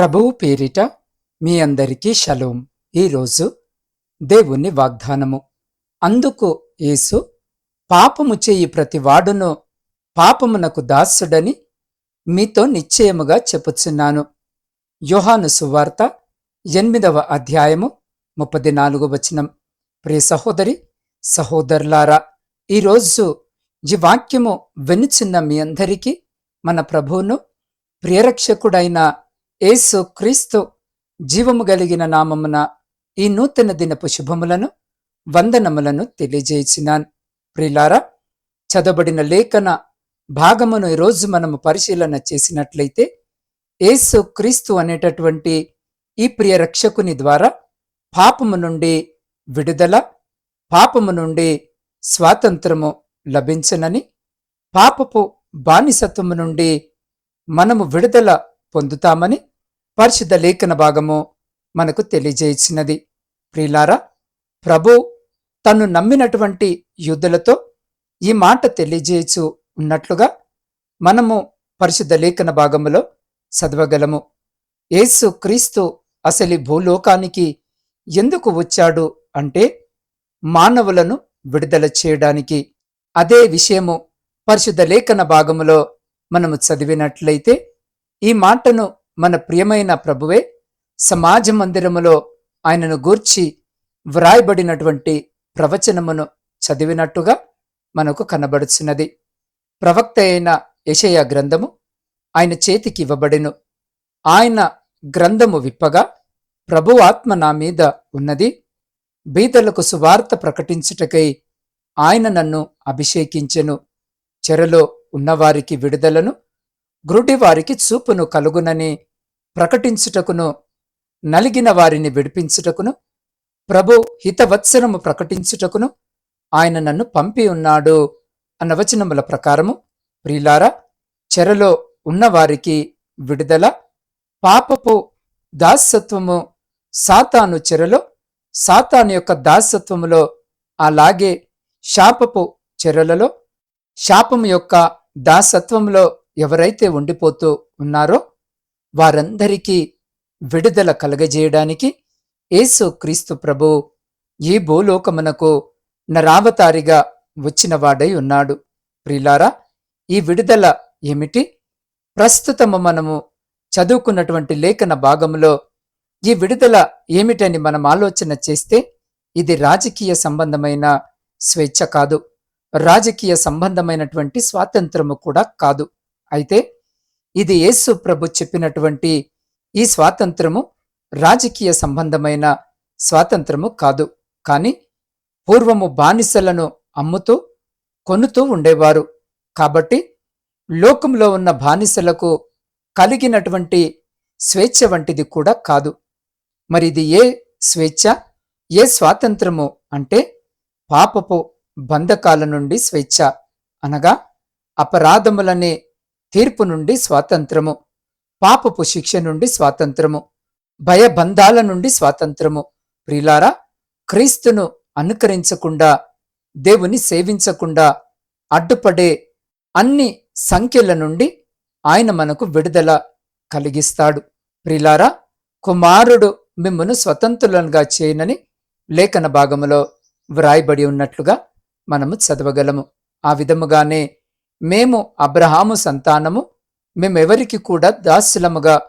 ప్రభువు పేరిట మీ అందరికీ షలోం. ఈరోజు దేవుని వాగ్దానము. అందుకు యేసు పాపము చేయి ప్రతివాడును పాపమునకు దాసుడని మీతో నిశ్చయముగా చెప్పుచున్నాను. యోహాను సువార్త ఎనిమిదవ అధ్యాయము ముప్పది నాలుగు వచనం. ప్రియ సహోదరి సహోదరులారా ఈరోజు ఈ వాక్యము వెనుచున్న మీ అందరికీ మన ప్రభువును ప్రియరక్షకుడైన యేసు క్రీస్తు జీవము కలిగిన నామమున ఈ నూతన దినపు శుభములను వందనములను తెలియజేసినాను ప్రిలారా చదవబడిన లేఖన భాగమును ఈరోజు మనము పరిశీలన చేసినట్లయితే యేసు క్రీస్తు అనేటటువంటి ఈ ప్రియ రక్షకుని ద్వారా పాపము నుండి విడుదల పాపము నుండి స్వాతంత్రము లభించనని పాపపు బానిసత్వము నుండి మనము విడుదల పొందుతామని పరిశుద్ధ లేఖన భాగము మనకు తెలియజేసినది. ప్రిలారా ప్రభు తను నమ్మినటువంటి యుద్ధులతో ఈ మాట తెలియజేయచు ఉన్నట్లుగా మనము పరిశుద్ధ లేఖన భాగములో చదవగలము. యేసు క్రీస్తు అసలు భూలోకానికి ఎందుకు వచ్చాడు అంటే మానవులను విడుదల చేయడానికి. అదే విషయము పరిశుద్ధ లేఖన భాగములో మనము చదివినట్లయితే ఈ మాటను మన ప్రియమైన ప్రభువే సమాజ మందిరములో ఆయనను గూర్చి వ్రాయబడినటువంటి ప్రవచనమును చదివినట్టుగా మనకు కనబడుచున్నది. ప్రవక్త అయిన యషయ గ్రంథము ఆయన చేతికి ఇవ్వబడెను. ఆయన గ్రంథము విప్పగా ప్రభు ఆత్మ నా మీద ఉన్నది. బీదలకు సువార్త ప్రకటించుటకై ఆయన నన్ను అభిషేకించెను. చెరలో ఉన్నవారికి విడుదలను. గురుటివారికి చూపును కలుగునని ప్రకటించుటకును నలిగిన వారిని విడిపించుటకును ప్రభు హితవత్సరము ప్రకటించుటకును ఆయన నన్ను పంపి ఉన్నాడు అన్న వచనముల ప్రకారము. ప్రియులారా చెరలో ఉన్నవారికి విడుదల పాపపు దాసత్వము సాతాను చెరలో సాతాను యొక్క దాసత్వములో అలాగే శాపపు చెరలలో శాపము యొక్క దాసత్వంలో ఎవరైతే ఉండిపోతూ ఉన్నారో వారందరికీ విడుదల కలగజేయడానికి యేసు క్రీస్తు ప్రభు ఈ భూలోకమునకు నరావతారిగా వచ్చినవాడై ఉన్నాడు. ప్రిలారా ఈ విడుదల ఏమిటి? ప్రస్తుతము మనము చదువుకున్నటువంటి లేఖన భాగంలో ఈ విడుదల ఏమిటని మనం ఆలోచన చేస్తే ఇది రాజకీయ సంబంధమైన స్వేచ్ఛ కాదు. రాజకీయ సంబంధమైనటువంటి స్వాతంత్రము కూడా కాదు. అయితే ఇది యేసు ప్రభు చెప్పినటువంటి ఈ స్వాతంత్రము రాజకీయ సంబంధమైన స్వాతంత్రము కాదు. కానీ పూర్వము బానిసలను అమ్ముతూ కొనుతూ ఉండేవారు. కాబట్టి లోకంలో ఉన్న బానిసలకు కలిగినటువంటి స్వేచ్ఛ వంటిది కూడా కాదు. మరి ఇది ఏ స్వేచ్ఛ? ఏ స్వాతంత్రము అంటే పాపపు బంధకాల నుండి స్వేచ్ఛ అనగా అపరాధములనే తీర్పు నుండి స్వాతంత్రము పాపపు శిక్ష నుండి స్వాతంత్రము భయబంధాల నుండి స్వాతంత్రము. ప్రిలారా క్రీస్తును అనుకరించకుండా దేవుని సేవించకుండా అడ్డుపడే అన్ని సంఖ్యల నుండి ఆయన మనకు విడుదల కలిగిస్తాడు. ప్రిలారా కుమారుడు మిమ్మను స్వతంత్రులనుగా చేయనని లేఖన భాగములో వ్రాయబడి ఉన్నట్లుగా మనము చదవగలము. ఆ విధముగానే మేము అబ్రహాము సంతానము మేమెవరికి కూడా దాస్యులముగా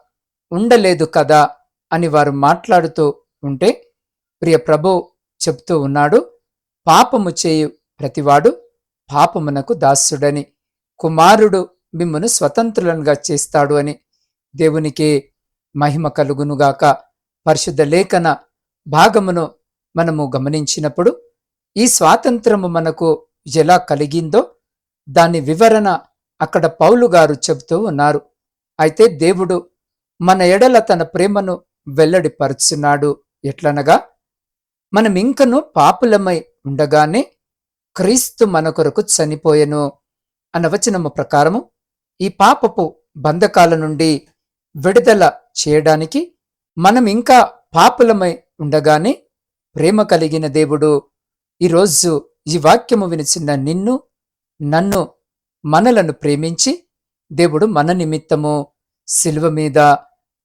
ఉండలేదు కదా అని వారు మాట్లాడుతూ ఉంటే ప్రియ ప్రభు చెప్తూ ఉన్నాడు పాపము చేయు ప్రతివాడు పాపమునకు దాస్యుడని కుమారుడు మిమ్మను స్వతంత్రులనుగా చేస్తాడు అని దేవునికి మహిమ కలుగునుగాక. పరిశుద్ధ లేఖన భాగమును మనము గమనించినప్పుడు ఈ స్వాతంత్రము మనకు ఎలా కలిగిందో దాని వివరణ అక్కడ పౌలు గారు చెబుతూ ఉన్నారు. అయితే దేవుడు మన ఎడల తన ప్రేమను వెల్లడిపరుచున్నాడు. ఎట్లనగా? మనం ఇంకను పాపులమై ఉండగానే క్రీస్తు మన కొరకు చనిపోయెను అన్న వచనము ప్రకారము ఈ పాపపు బంధకాల నుండి విడుదల చేయడానికి మనం ఇంకా పాపులమై ఉండగానే ప్రేమ కలిగిన దేవుడు ఈరోజు ఈ వాక్యము వినిచిన నిన్ను నన్ను మనలను ప్రేమించి దేవుడు మన నిమిత్తము శిలువ మీద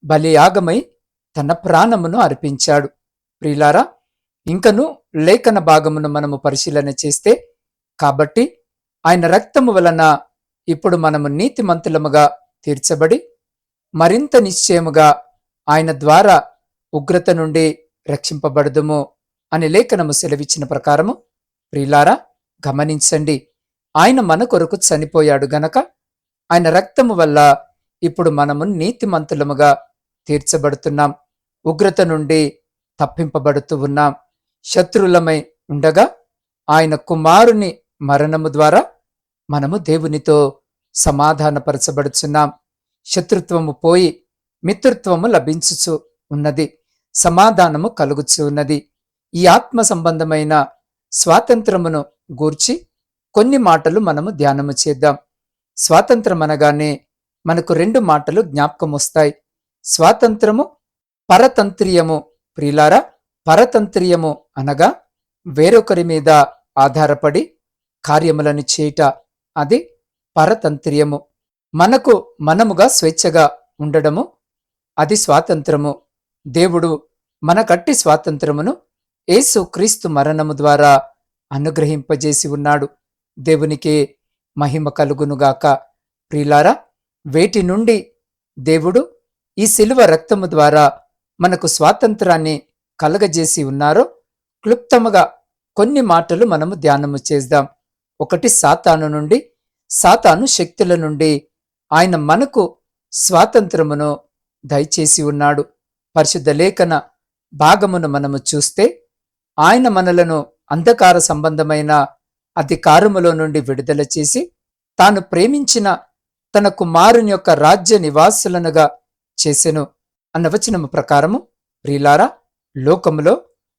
బలియాగమై తన ప్రాణమును అర్పించాడు. ప్రియులారా ఇంకను లేఖన భాగమును మనము పరిశీలన చేస్తే కాబట్టి ఆయన రక్తము వలన ఇప్పుడు మనము నీతిమంతులముగా తీర్చబడి మరింత నిశ్చయముగా ఆయన ద్వారా ఉగ్రత నుండి రక్షింపబడదుము అని లేఖనము సెలవిచ్చిన ప్రకారము ప్రియులారా గమనించండి. ఆయన మన కొరకు చనిపోయాడు గనక ఆయన రక్తము వల్ల ఇప్పుడు మనము నీతిమంతులముగా తీర్చబడుతున్నాం. ఉగ్రత నుండి తప్పింపబడుతూ ఉన్నాం. శత్రులమై ఉండగా ఆయన కుమారుని మరణము ద్వారా మనము దేవునితో సమాధానపరచబడుచున్నాం. శత్రుత్వము పోయి మిత్రుత్వము లభించుచు ఉన్నది. సమాధానము కలుగుచు ఉన్నది. ఈ ఆత్మ సంబంధమైన స్వాతంత్రమును గూర్చి కొన్ని మాటలు మనము ధ్యానము చేద్దాం. స్వాతంత్రం అనగానే మనకు రెండు మాటలు జ్ఞాపకం వస్తాయి. స్వాతంత్రము పరతంత్రియము. ప్రిలారా పరతంత్రియము అనగా వేరొకరి మీద ఆధారపడి కార్యములను చేయుట. అది పరతంత్రియము. మనకు మనముగా స్వేచ్ఛగా ఉండడము. అది స్వాతంత్రము. దేవుడు మనకట్టి స్వాతంత్రమును యేసు క్రీస్తు మరణము ద్వారా అనుగ్రహింపజేసి ఉన్నాడు. దేవునికి మహిమ కలుగునుగాక. ప్రియులారా వేటి నుండి దేవుడు ఈ శిలువ రక్తము ద్వారా మనకు స్వాతంత్రాన్ని కలగజేసి ఉన్నారో క్లుప్తముగా కొన్ని మాటలు మనము ధ్యానము చేద్దాం. ఒకటి సాతాను నుండి సాతాను శక్తుల నుండి ఆయన మనకు స్వాతంత్రమును దయచేసి ఉన్నాడు. పరిశుద్ధ లేఖన భాగమును మనము చూస్తే ఆయన మనలను అంధకార సంబంధమైన అధికారములో నుండి విడుదల చేసి తాను ప్రేమించిన తన కుమారుని యొక్క రాజ్య నివాసులనుగా చేసెను. అన్న వచనము ప్రకారము ప్రియులారా లోకములో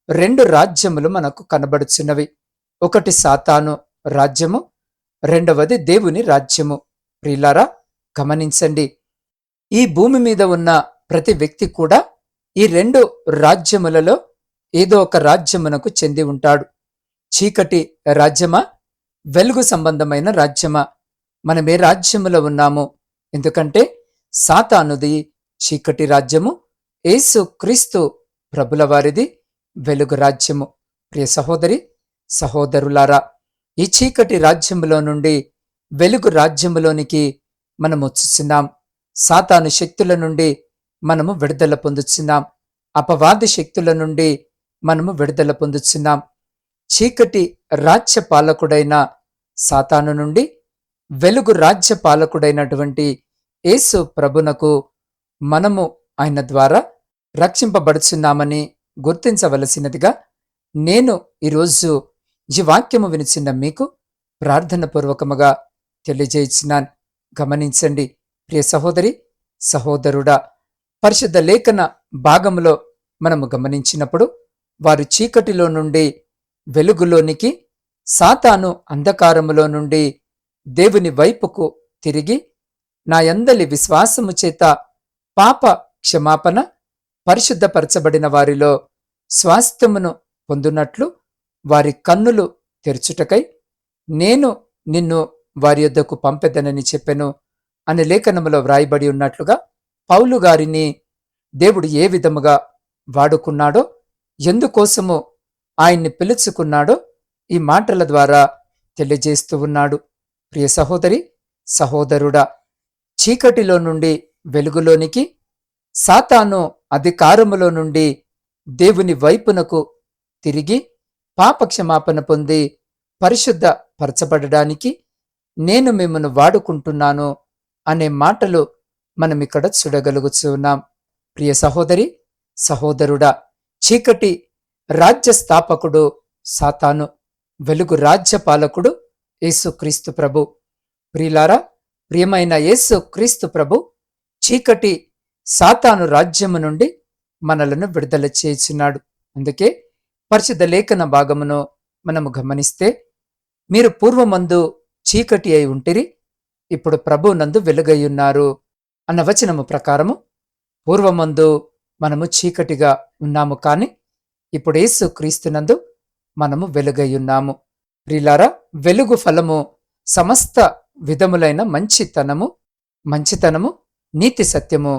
రెండు రాజ్యములు మనకు కనబడుచున్నవి. ఒకటి సాతాను రాజ్యము రెండవది దేవుని రాజ్యము. ప్రియులారా గమనించండి. ఈ భూమి మీద ఉన్న ప్రతి వ్యక్తి కూడా ఈ రెండు రాజ్యములలో ఏదో ఒక రాజ్యమునకు చెంది ఉంటాడు. చీకటి రాజ్యమా? వెలుగు సంబంధమైన రాజ్యమా? మనం ఏ రాజ్యములో ఉన్నాము? ఎందుకంటే సాతానుది చీకటి రాజ్యము యేసు క్రీస్తు ప్రభుల వారిది వెలుగు రాజ్యము. ప్రియ సహోదరి సహోదరులారా ఈ చీకటి రాజ్యములో నుండి వెలుగు రాజ్యములోనికి మనము వచ్చుచున్నాం. సాతాను శక్తుల నుండి మనము విడుదల పొందుచున్నాం. అపవాది శక్తుల నుండి మనము విడుదల పొందుచున్నాం. చీకటి రాజ్య పాలకుడైన సాతాను నుండి వెలుగు రాజ్య పాలకుడైనటువంటి యేసు ప్రభునకు మనము ఆయన ద్వారా రక్షింపబడుచున్నామని గుర్తించవలసినదిగా నేను ఈరోజు ఈ వాక్యము వినిచిన మీకు ప్రార్థన పూర్వకముగా తెలియజేయించినాను గమనించండి ప్రియ సహోదరి సహోదరుడా పరిశుద్ధ లేఖన భాగములో మనము గమనించినప్పుడు వారు చీకటిలో నుండి వెలుగులోనికి సాతాను అంధకారములో నుండి దేవుని వైపుకు తిరిగి నా యందలి విశ్వాసము చేత పాప క్షమాపణ పరిశుద్ధపరచబడిన వారిలో స్వాస్థ్యమును పొందునట్లు వారి కన్నులు తెరుచుటకై నేను నిన్ను వారి యొద్దకు పంపెదనని చెప్పెను అనే లేఖనములో వ్రాయబడి ఉన్నట్లుగా పౌలు గారిని దేవుడు ఏ విధముగా వాడుకున్నాడో ఎందుకోసము ఆయన్ని పిలుచుకున్నాడో. ఈ మాటల ద్వారా తెలియజేస్తూ ఉన్నాడు. ప్రియ సహోదరి సహోదరుడా చీకటిలో నుండి వెలుగులోనికి సాతాను అధికారములో నుండి దేవుని వైపునకు తిరిగి పాపక్షమాపణ పొంది పరిశుద్ధ పరచబడడానికి నేను మిమ్మను వాడుకుంటున్నాను అనే మాటలు మనం ఇక్కడ చూడగలుగుతున్నాం ప్రియ సహోదరి సహోదరుడా చీకటి రాజ్య స్థాపకుడు సాతాను వెలుగు రాజ్యపాలకుడు యేసుక్రీస్తు ప్రభు. ప్రియులారా ప్రియమైన యేసు క్రీస్తు ప్రభు చీకటి సాతాను రాజ్యము నుండి మనలను విడుదల చేయుచున్నాడు. అందుకే పరిశుద్ధ లేఖన భాగమును మనము గమనిస్తే మీరు పూర్వమందు చీకటి అయి ఉంటిరి ఇప్పుడు ప్రభు నందు వెలుగయ్యున్నారు అన్న వచనము ప్రకారము పూర్వమందు మనము చీకటిగా ఉన్నాము కాని ఇప్పుడు యేసు క్రీస్తునందు మనము వెలుగయ్యున్నాము ప్రిలారా వెలుగు ఫలము సమస్త విధములైన మంచితనము మంచితనము నీతి సత్యము.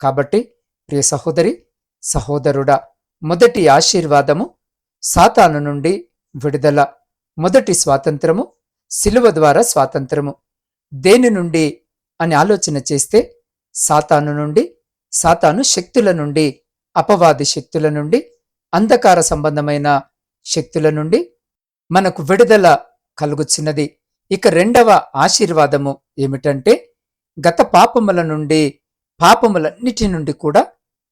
కాబట్టి ప్రియ సహోదరి సహోదరుడా మొదటి ఆశీర్వాదము సాతాను నుండి విడుదల మొదటి స్వాతంత్రము శిలువ ద్వారా స్వాతంత్రము. దేని నుండి అని ఆలోచన చేస్తే సాతాను నుండి సాతాను శక్తుల నుండి అపవాది శక్తుల నుండి అంధకార సంబంధమైన శక్తుల నుండి మనకు విడుదల కలుగుచున్నది ఇక రెండవ ఆశీర్వాదము ఏమిటంటే గత పాపముల నుండి పాపములన్నిటి నుండి కూడా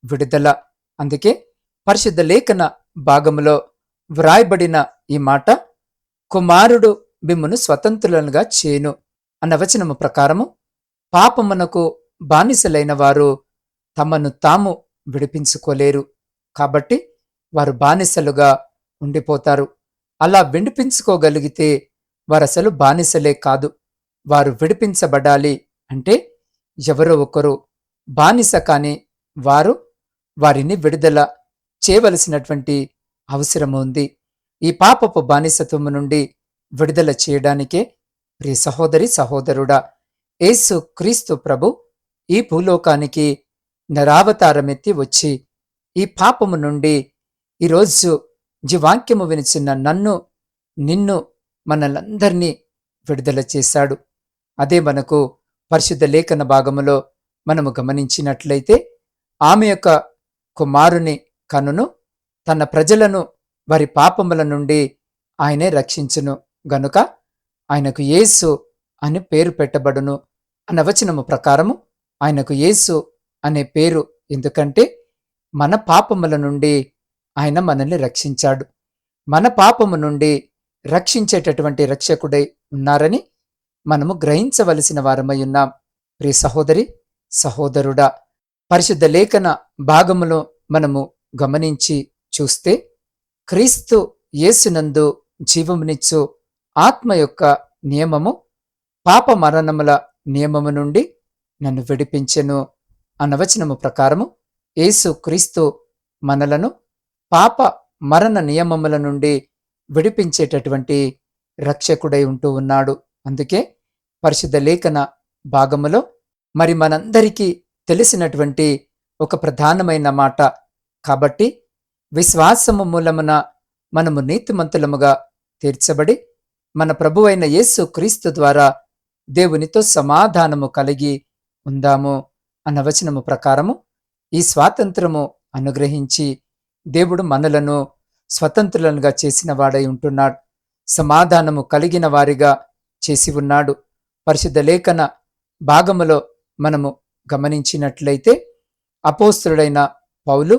విడుదల. అందుకే పరిశుద్ధ లేఖన భాగములో వ్రాయబడిన ఈ మాట కుమారుడు మిమ్మును స్వతంత్రులనుగా చేను అన్న వచనము ప్రకారము పాపమునకు బానిసలైన వారు తమను తాము విడిపించుకోలేరు. కాబట్టి వారు బానిసలుగా ఉండిపోతారు. అలా విడిపించుకోగలిగితే వారు అసలు బానిసలే కాదు. వారు విడిపించబడాలి అంటే ఎవరో ఒకరు బానిస కాని వారు వారిని విడుదల చేయవలసినటువంటి అవసరం ఉంది. ఈ పాపపు బానిసత్వము నుండి విడుదల చేయడానికే ప్రియ సహోదరి సహోదరుడా యేసు క్రీస్తు ప్రభు ఈ భూలోకానికి నరావతారమెత్తి వచ్చి ఈ పాపము నుండి ఈరోజు జీవాక్యము వినిచిన నన్ను నిన్ను మనలందరినీ విడుదల చేశాడు. అదే మనకు పరిశుద్ధ లేఖన భాగములో మనము గమనించినట్లయితే ఆమె యొక్క కుమారుని కనును తన ప్రజలను వారి పాపముల నుండి ఆయనే రక్షించును. గనుక ఆయనకు యేసు అని పేరు పెట్టబడును అన్న వచనము ప్రకారము ఆయనకు యేసు అనే పేరు. ఎందుకంటే మన పాపముల నుండి ఆయన మనల్ని రక్షించాడు. మన పాపము నుండి రక్షించేటటువంటి రక్షకుడై ఉన్నారని మనము గ్రహించవలసిన వారమై ఉన్నాం. ప్రియ సహోదరి సహోదరుడా పరిశుద్ధ లేఖన భాగములో మనము గమనించి చూస్తే క్రీస్తు యేసునందు జీవమునిచ్చు ఆత్మ యొక్క నియమము పాప మరణముల నియమము నుండి నన్ను విడిపించెను అనవచనము ప్రకారము యేసు క్రీస్తు మనలను పాప మరణ నియమముల నుండి విడిపించేటటువంటి రక్షకుడై ఉంటూ ఉన్నాడు. అందుకే పరిశుద్ధ లేఖన భాగములో మరి మనందరికీ తెలిసినటువంటి ఒక ప్రధానమైన మాట. కాబట్టి విశ్వాసము మూలమున మనము నీతిమంతులముగా తీర్చబడి మన ప్రభువైన యేసు క్రీస్తు ద్వారా దేవునితో సమాధానము కలిగి ఉందాము అన్న వచనము ప్రకారము ఈ స్వాతంత్రము అనుగ్రహించి దేవుడు మనలను స్వతంత్రులనుగా చేసిన వాడై ఉంటున్నాడు. సమాధానము కలిగిన వారిగా చేసి ఉన్నాడు. పరిశుద్ధ లేఖన భాగములో మనము గమనించినట్లయితే అపోస్తుడైన పౌలు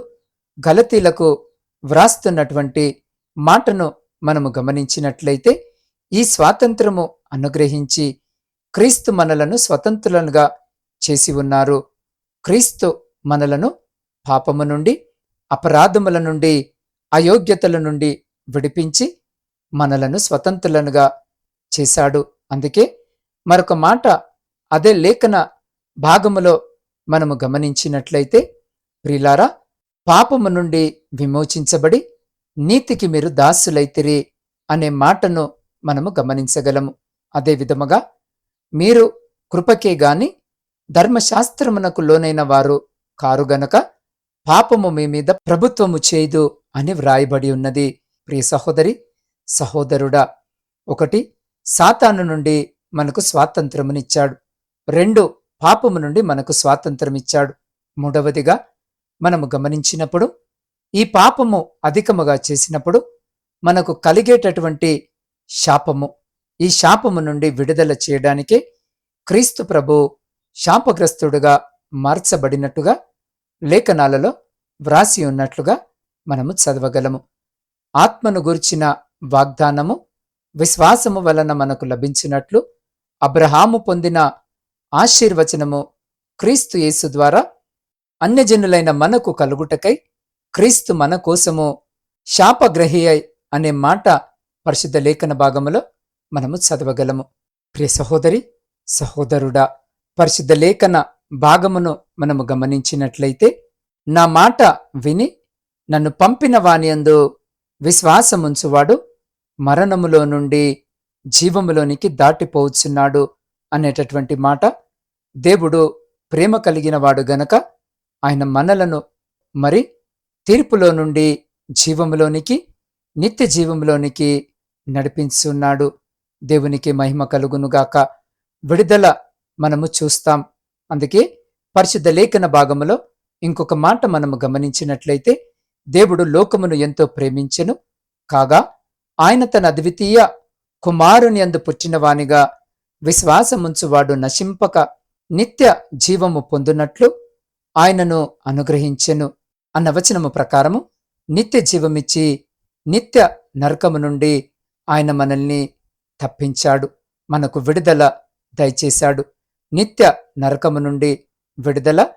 గలతీలకు వ్రాస్తున్నటువంటి మాటను మనము గమనించినట్లయితే ఈ స్వాతంత్రము అనుగ్రహించి క్రీస్తు మనలను స్వతంత్రులనుగా చేసి ఉన్నారు. క్రీస్తు మనలను పాపము నుండి అపరాధముల నుండి అయోగ్యతల నుండి విడిపించి మనలను స్వతంత్రులనుగా చేశాడు. అందుకే మరొక మాట అదే లేఖన భాగములో మనము గమనించినట్లయితే ప్రిలారా పాపము నుండి విమోచించబడి నీతికి మీరు దాసులైతిరి అనే మాటను మనము గమనించగలము. అదే విధముగా మీరు కృపకే గాని ధర్మశాస్త్రమునకు లోనైన వారు కారు గనక పాపము మీ మీద ప్రభుత్వము చేయదు అని వ్రాయబడి ఉన్నది. ప్రియ సహోదరి సహోదరుడా ఒకటి సాతాను నుండి మనకు స్వాతంత్రమునిచ్చాడు. రెండు పాపము నుండి మనకు స్వాతంత్రమిచ్చాడు. మూడవదిగా మనము గమనించినప్పుడు ఈ పాపము అధికముగా చేసినప్పుడు మనకు కలిగేటటువంటి శాపము ఈ శాపము నుండి విడుదల చేయడానికే క్రీస్తు ప్రభు శాపగ్రస్తుడుగా మార్చబడినట్టుగా లేఖనాలలో వ్రాసి ఉన్నట్లుగా మనము చదవగలము. ఆత్మను గుర్చిన వాగ్దానము విశ్వాసము వలన మనకు లభించినట్లు అబ్రహాము పొందిన ఆశీర్వచనము క్రీస్తు యేసు ద్వారా అన్యజనులైన మనకు కలుగుటకై క్రీస్తు మన కోసము శాపగ్రహి అనే మాట పరిశుద్ధ లేఖన భాగములో మనము చదవగలము. ప్రియ సహోదరి సహోదరుడా పరిశుద్ధ లేఖన భాగమును మనము గమనించినట్లయితే నా మాట విని నన్ను పంపిన వానియందు విశ్వాసముంచువాడు మరణములో నుండి జీవములోనికి దాటిపోవచ్చున్నాడు అనేటటువంటి మాట దేవుడు ప్రేమ కలిగిన వాడు గనక ఆయన మనలను మరి తీర్పులో నుండి జీవములోనికి నిత్య జీవంలోనికి నడిపించున్నాడు. దేవునికి మహిమ కలుగునుగాక. విడుదల మనము చూస్తాం. అందుకే పరిశుద్ధ లేఖన భాగములో ఇంకొక మాట మనము గమనించినట్లయితే దేవుడు లోకమును ఎంతో ప్రేమించెను. కాగా ఆయన తన అద్వితీయ కుమారుని అందు పుట్టినవానిగా విశ్వాసముంచువాడు నశింపక నిత్య జీవము పొందునట్లు ఆయనను అనుగ్రహించెను అన్న వచనము ప్రకారము నిత్య జీవమిచ్చి నిత్య నరకము నుండి ఆయన మనల్ని తప్పించాడు మనకు విడుదల దయచేశాడు. నిత్య నరకము నుండి విడుదల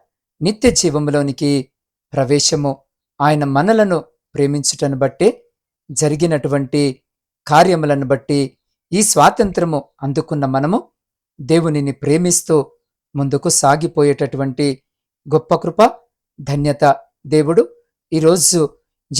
నిత్య జీవములోనికి ప్రవేశము. ఆయన మనలను ప్రేమించుటను బట్టి జరిగినటువంటి కార్యములను బట్టి ఈ స్వాతంత్రము అందుకున్న మనము దేవునిని ప్రేమిస్తూ ముందుకు సాగిపోయేటటువంటి గొప్ప కృప ధన్యత దేవుడు. ఈరోజు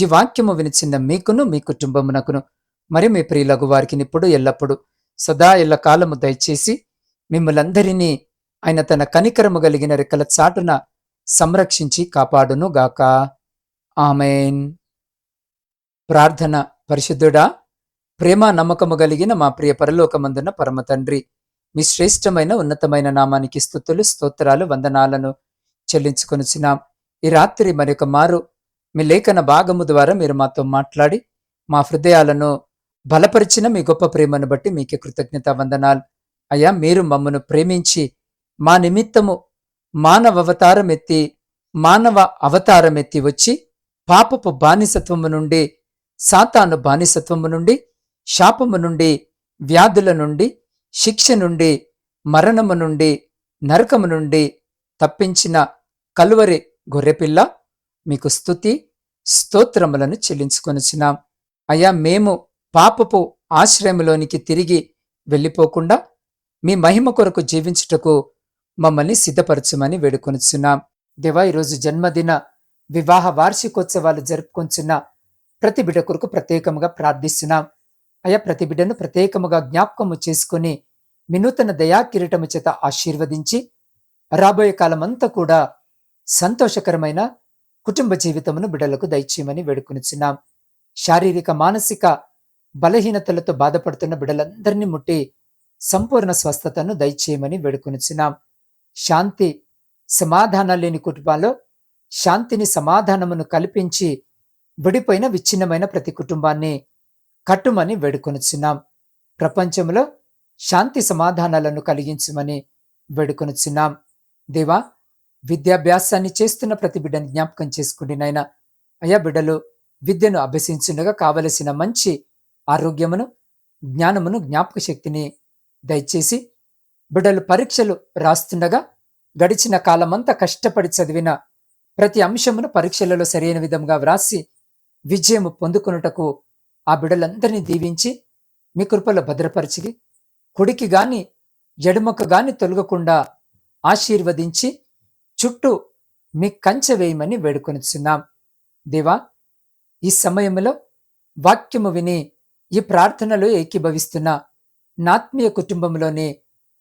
ఈ వాక్యము వినిచిన మీకును మీ కుటుంబమునకును మరి మీ ప్రియులగు వారికి ఇప్పుడు ఎల్లప్పుడు సదా ఎల్ల కాలము దయచేసి మిమ్మలందరినీ ఆయన తన కనికరము కలిగిన రెక్కల చాటున సంరక్షించి కాపాడును గాక. ఆమెన్. ప్రార్థన పరిశుద్ధుడా ప్రేమ నమ్మకము కలిగిన మా ప్రియ పరలోకమందున పరమ తండ్రి మీ శ్రేష్టమైన ఉన్నతమైన నామానికి స్థుతులు స్తోత్రాలు వందనాలను చెల్లించుకొనిచ్చినాం ఈ రాత్రి మరొక మారు మీ లేఖన భాగము ద్వారా మీరు మాతో మాట్లాడి మా హృదయాలను బలపరిచిన మీ గొప్ప ప్రేమను బట్టి మీకే కృతజ్ఞత వందనాలు. అయ్యా మీరు మమ్మను ప్రేమించి మా నిమిత్తము మానవ అవతారమెత్తి మానవ అవతారమెత్తి వచ్చి పాపపు బానిసత్వము నుండి సాతాను బానిసత్వము నుండి శాపము నుండి వ్యాధుల నుండి శిక్ష నుండి మరణము నుండి నరకము నుండి తప్పించిన కలువరి గొర్రెపిల్ల మీకు స్తుతి స్తోత్రములను చెల్లించుకొనిచ్చినాం అయ్యా మేము పాపపు ఆశ్రయంలోనికి తిరిగి వెళ్ళిపోకుండా మీ మహిమ కొరకు జీవించుటకు మమ్మల్ని సిద్ధపరచమని వేడుకొనిచున్నాం. దేవా ఈరోజు జన్మదిన వివాహ వార్షికోత్సవాలు జరుపుకొంచున్న ప్రతి బిడ్డ కొరకు ప్రత్యేకముగా ప్రార్థిస్తున్నాం. అయా ప్రతి బిడ్డను ప్రత్యేకముగా జ్ఞాపకము చేసుకుని వినూతన దయా కిరీటము చేత ఆశీర్వదించి రాబోయే కాలమంతా కూడా సంతోషకరమైన కుటుంబ జీవితమును బిడ్డలకు దయచేయమని వేడుకొనిచున్నాం. శారీరక మానసిక బలహీనతలతో బాధపడుతున్న బిడ్డలందరినీ ముట్టి సంపూర్ణ స్వస్థతను దయచేయమని వేడుకొనిచున్నాం. శాంతి సమాధానం లేని కుటుంబాల్లో శాంతిని సమాధానమును కల్పించి విడిపోయిన విచ్ఛిన్నమైన ప్రతి కుటుంబాన్ని కట్టుమని వేడుకొనుచున్నాం. ప్రపంచంలో శాంతి సమాధానాలను కలిగించమని వేడుకొనుచున్నాం. దేవా విద్యాభ్యాసాన్ని చేస్తున్న ప్రతి బిడ్డని జ్ఞాపకం చేసుకుని నాయన. అయా బిడ్డలు విద్యను అభ్యసించుండగా కావలసిన మంచి ఆరోగ్యమును జ్ఞానమును జ్ఞాపక శక్తిని దయచేసి బిడ్డలు పరీక్షలు రాస్తుండగా గడిచిన కాలమంతా కష్టపడి చదివిన ప్రతి అంశమును పరీక్షలలో సరైన విధంగా వ్రాసి విజయము పొందుకున్నటకు ఆ బిడ్డలందరినీ దీవించి మీ కృపలో భద్రపరిచి కుడికి గాని ఎడమకు గాని తొలగకుండా ఆశీర్వదించి చుట్టూ మీ కంచె వేయమని వేడుకొనిచున్నాం. దేవా ఈ సమయంలో వాక్యము విని ఈ ప్రార్థనలో ఏకీభవిస్తున్న నాత్మీయ కుటుంబంలోని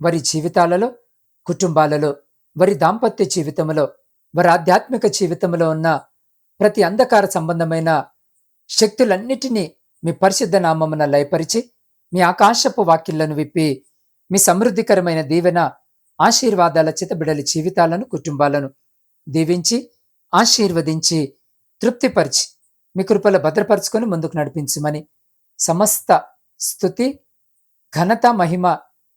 వారి జీవితాలలో కుటుంబాలలో వారి దాంపత్య జీవితంలో వారి ఆధ్యాత్మిక జీవితంలో ఉన్న ప్రతి అంధకార సంబంధమైన శక్తులన్నిటినీ మీ పరిశుద్ధ నామమున లయపరిచి మీ ఆకాశపు వాక్యలను విప్పి మీ సమృద్ధికరమైన దీవెన ఆశీర్వాదాల చేత బిడలి జీవితాలను కుటుంబాలను దీవించి ఆశీర్వదించి తృప్తిపరిచి మీ కృపల భద్రపరుచుకొని ముందుకు నడిపించమని సమస్త స్థుతి ఘనత మహిమ